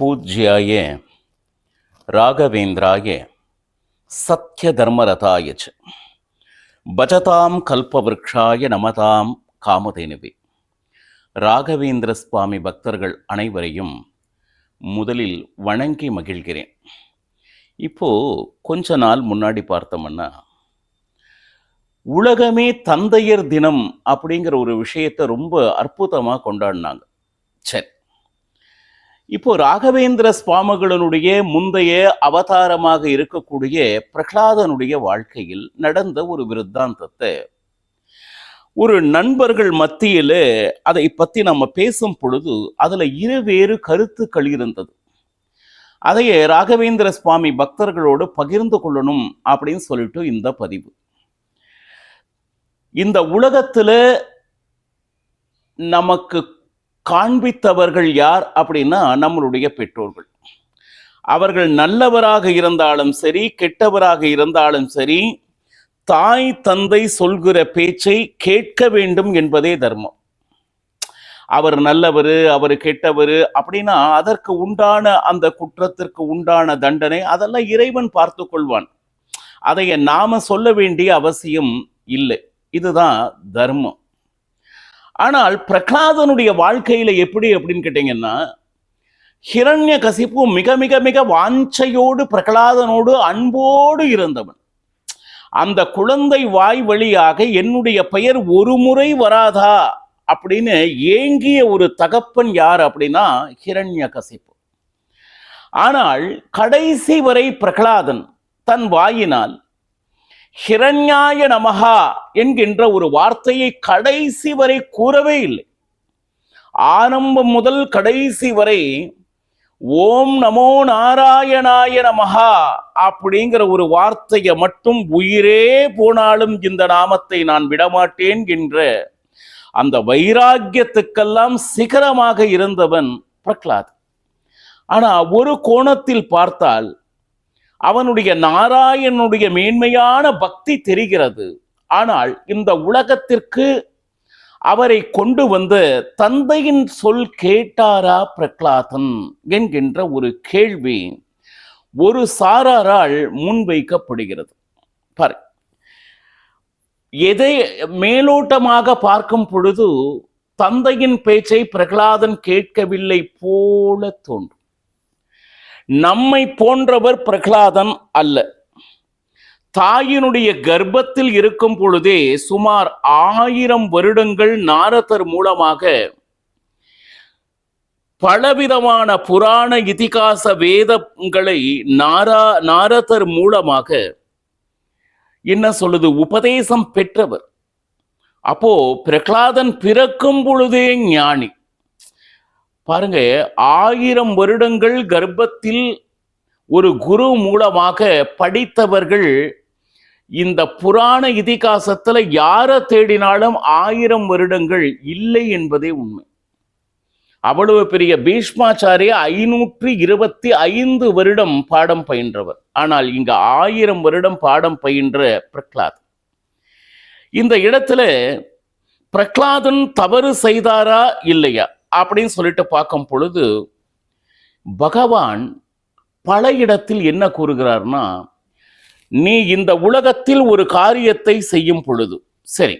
பூஜ்யாய ராகவேந்திராய சத்ய தர்மரதாய ச. பஜதாம் கல்பவருக்ஷாய நமதாம் காமதேனுவே. ராகவேந்திர சுவாமி பக்தர்கள் அனைவரையும் முதலில் வணங்கி மகிழ்கிறேன். இப்போ கொஞ்ச நாள் முன்னாடி பார்த்தோம்னா உலகமே தந்தையர் தினம் அப்படிங்கிற ஒரு விஷயத்தை ரொம்ப அற்புதமாக கொண்டாடினாங்க. சரி இப்போ ராகவேந்திர சுவாமிகளினுடைய முந்தைய அவதாரமாக இருக்கக்கூடிய பிரகலாதனுடைய வாழ்க்கையில் நடந்த ஒரு விருத்தாந்தத்தை ஒரு நண்பர்கள் மத்தியில் அதை பற்றி நம்ம பேசும் பொழுது அதில் இருவேறு கருத்துக்கள் இருந்தது. அதையே ராகவேந்திர சுவாமி பக்தர்களோடு பகிர்ந்து கொள்ளணும் அப்படின்னு சொல்லிட்டு இந்த பதிவு. இந்த உலகத்தில் நமக்கு காண்பித்தவர்கள் யார் அப்படின்னா நம்மளுடைய பெற்றோர்கள். அவர்கள் நல்லவராக இருந்தாலும் சரி கெட்டவராக இருந்தாலும் சரி தாய் தந்தை சொல்கிற பேச்சை கேட்க வேண்டும் என்பதே தர்மம். அவர் நல்லவர் அவர் கெட்டவர் அப்படின்னா அதற்கு உண்டான அந்த குற்றத்திற்கு உண்டான தண்டனை அதெல்லாம் இறைவன் பார்த்து கொள்வான். அதை நாம சொல்ல வேண்டிய அவசியம் இல்லை. இதுதான் தர்மம். ஆனால் பிரகலாதனுடைய வாழ்க்கையில் எப்படி அப்படின்னு கேட்டீங்கன்னா ஹிரண்ய கசிப்பு மிக மிக மிக வாஞ்சையோடு பிரகலாதனோடு அன்போடு இருந்தவன். அந்த குழந்தை வாய் வழியாக என்னுடைய பெயர் ஒரு முறை வராதா அப்படின்னு ஏங்கிய ஒரு தகப்பன் யார் அப்படின்னா ஹிரண்ய கசிப்பு ஆனால் கடைசி வரை பிரகலாதன் தன் வாயினால் ஹிரண்யாய நமகா என்கின்ற ஒரு வார்த்தையை கடைசி வரை கூறவே இல்லை. ஆரம்பம் முதல் கடைசி வரை ஓம் நமோ நாராயணாய நமகா அப்படிங்கிற ஒரு வார்த்தையை மட்டும் உயிரே போனாலும் இந்த நாமத்தை நான் விடமாட்டேன் என்ற அந்த வைராக்கியத்துக்கெல்லாம் சிகரமாக இருந்தவன் பிரகலாத். ஆனா ஒரு கோணத்தில் பார்த்தால் அவனுடைய நாராயணனுடைய மேன்மையான பக்தி தெரிகிறது. ஆனால் இந்த உலகத்திற்கு அவரை கொண்டு வந்து தந்தையின் சொல் கேட்டாரா பிரகலாதன் என்கின்ற ஒரு கேள்வி ஒரு சாராரால் முன்வைக்கப்படுகிறது. பாரு. எதை மேலோட்டமாக பார்க்கும் பொழுது தந்தையின் பேச்சை பிரகலாதன் கேட்கவில்லை போல தோன்றும். நம்மை போன்றவர் பிரகலாதன் அல்ல. தாயினுடைய கர்ப்பத்தில் இருக்கும் பொழுதே சுமார் ஆயிரம் வருடங்கள் நாரதர் மூலமாக பலவிதமான புராண இதிகாச வேதங்களை நாரா நாரதர் மூலமாக என்ன சொல்லுது? உபதேசம் பெற்றவர். அப்போ பிரகலாதன் பிறக்கும் பொழுதே ஞானி. பாருங்க ஆயிரம் வருடங்கள் கர்ப்பத்தில் ஒரு குரு மூலமாக படித்தவர்கள் இந்த புராண இதிகாசத்துல யாரை தேடினாலும் ஆயிரம் வருடங்கள் இல்லை என்பதே உண்மை. அவ்வளவு பெரிய பீஷ்மாச்சாரிய ஐநூற்றி இருபத்தி ஐந்து வருடம் பாடம் பயின்றவர். ஆனால் இங்க ஆயிரம் வருடம் பாடம் பயின்ற பிரகலாத் இந்த இடத்துல பிரகலாதன் தவறு செய்தாரா இல்லையா? அப்படின்னு சொல்லிட்டு பார்க்கும் பொழுது பகவான் பல இடத்தில் என்ன கூறுகிறார்னா நீ இந்த உலகத்தில் ஒரு காரியத்தை செய்யும் பொழுது சரி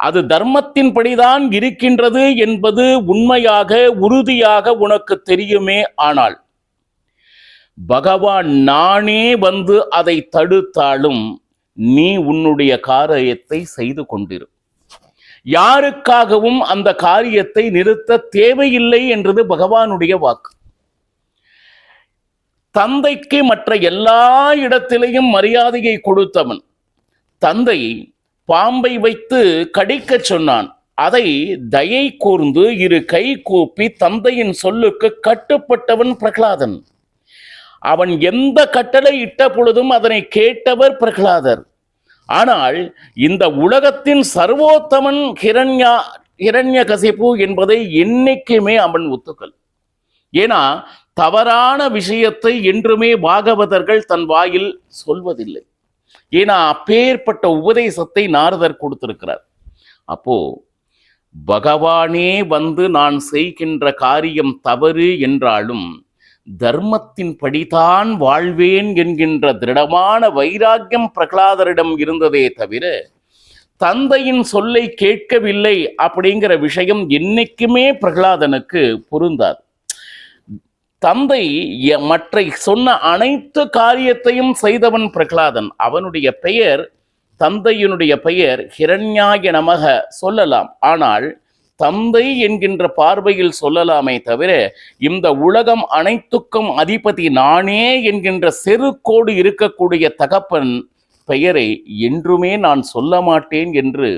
அது தர்மத்தின்படிதான் இருக்கின்றது என்பது உண்மையாக உறுதியாக உனக்கு தெரியுமே ஆனால் பகவான் நானே வந்து அதை தடுத்தாலும் நீ உன்னுடைய காரியத்தை செய்து கொண்டிரு. யாருக்காகவும் அந்த காரியத்தை நிறுத்த தேவையில்லை என்றது பகவானுடைய வாக்கு. தந்தைக்கு மற்ற எல்லா இடத்திலையும் மரியாதையை கொடுத்தவன் தந்தை பாம்பை வைத்து கடிக்கச் சொன்னான். அதை தயை கூர்ந்து இரு கை கூப்பி தந்தையின் சொல்லுக்கு கட்டுப்பட்டவன் பிரகலாதன். அவன் எந்த கட்டளை இட்ட பொழுதும் அதனை கேட்டவர் பிரகலாதர். ஆனால் இந்த உலகத்தின் சர்வோத்தமன் ஹிரண்யா ஹிரண்ய கசிப்பு என்பதை என்னைக்குமே அவன் ஒத்துக்கல். ஏன்னா தவறான விஷயத்தை என்றுமே பாகவதர்கள் தன் வாயில் சொல்வதில்லை. ஏன்னா அப்பேற்பட்ட உபதேசத்தை நாரதர் கொடுத்திருக்கிறார். அப்போ பகவானே வந்து நான் செய்கின்ற காரியம் தவறு என்றாலும் தர்மத்தின் படிதான் வாழ்வேன் என்கின்ற திருடமான வைராக்கியம் பிரகலாதரிடம் இருந்ததே தவிர தந்தையின் சொல்லை கேட்கவில்லை அப்படிங்கிற விஷயம் என்னைக்குமே பிரகலாதனுக்கு பொருந்தாது. தந்தை எ- மற்ற சொன்ன அனைத்து காரியத்தையும் செய்தவன் பிரகலாதன். அவனுடைய பெயர் தந்தையினுடைய பெயர் ஹிரண்யாய நமக சொல்லலாம். ஆனால் தந்தை என்கின்ற பார்வையில் சொல்லலாமே தவிர இந்த உலகம் அனைத்துக்கும் அதிபதி நானே என்கின்ற செருக்கோடு இருக்கக்கூடிய தகப்பன் பெயரை என்றுமே நான் சொல்ல மாட்டேன் என்று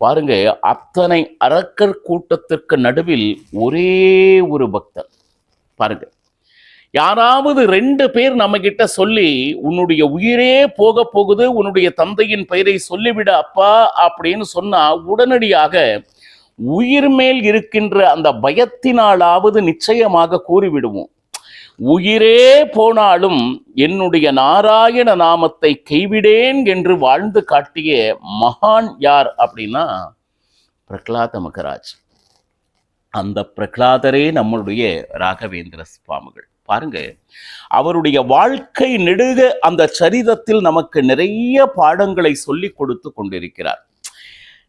பாருங்க அத்தனை அரக்கர் கூட்டத்திற்கு நடுவில் ஒரே ஒரு பக்தர் பாருங்க யாராவது ரெண்டு பேர் நம்ம கிட்ட சொல்லி உன்னுடைய உயிரே போக போகுது உன்னுடைய தந்தையின் பெயரை சொல்லிவிட அப்பா அப்படின்னு சொன்னா உடனடியாக உயிர் மேல் இருக்கின்ற அந்த பயத்தினாலாவது நிச்சயமாக கூறிவிடுவோம். உயிரே போனாலும் என்னுடைய நாராயண நாமத்தை கைவிடேன் என்று வாழ்ந்து காட்டிய மகான் யார் அப்படின்னா பிரகலாத மகராஜ். அந்த பிரகலாதரே நம்மளுடைய ராகவேந்திர சுவாமிகள். பாருங்க அவருடைய வாழ்க்கை நெடுக அந்த சரிதத்தில் நமக்கு நிறைய பாடங்களை சொல்லி கொடுத்து கொண்டிருக்கிறார்.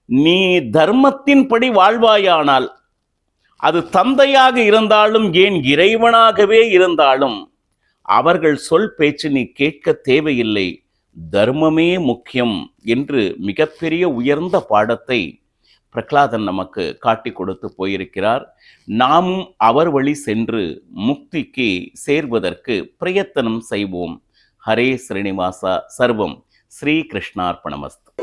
நீ தர்மத்தின்படி வாழ்வாயானால் அது தந்தையாக இருந்தாலும் ஏன் இறைவனாகவே இருந்தாலும் அவர்கள் சொல் பேச்சு நீ கேட்க தேவையில்லை. தர்மமே முக்கியம் என்று மிகப்பெரிய உயர்ந்த பாடத்தை பிரகலாதன் நமக்கு காட்டி கொடுத்து போயிருக்கிறார். நாமும் அவர் வழி சென்று முக்திக்கு சேர்வதற்கு பிரயத்தனம் செய்வோம். ஹரே ஸ்ரீனிவாசா சர்வம். ஸ்ரீ கிருஷ்ணார்பணமஸ்து.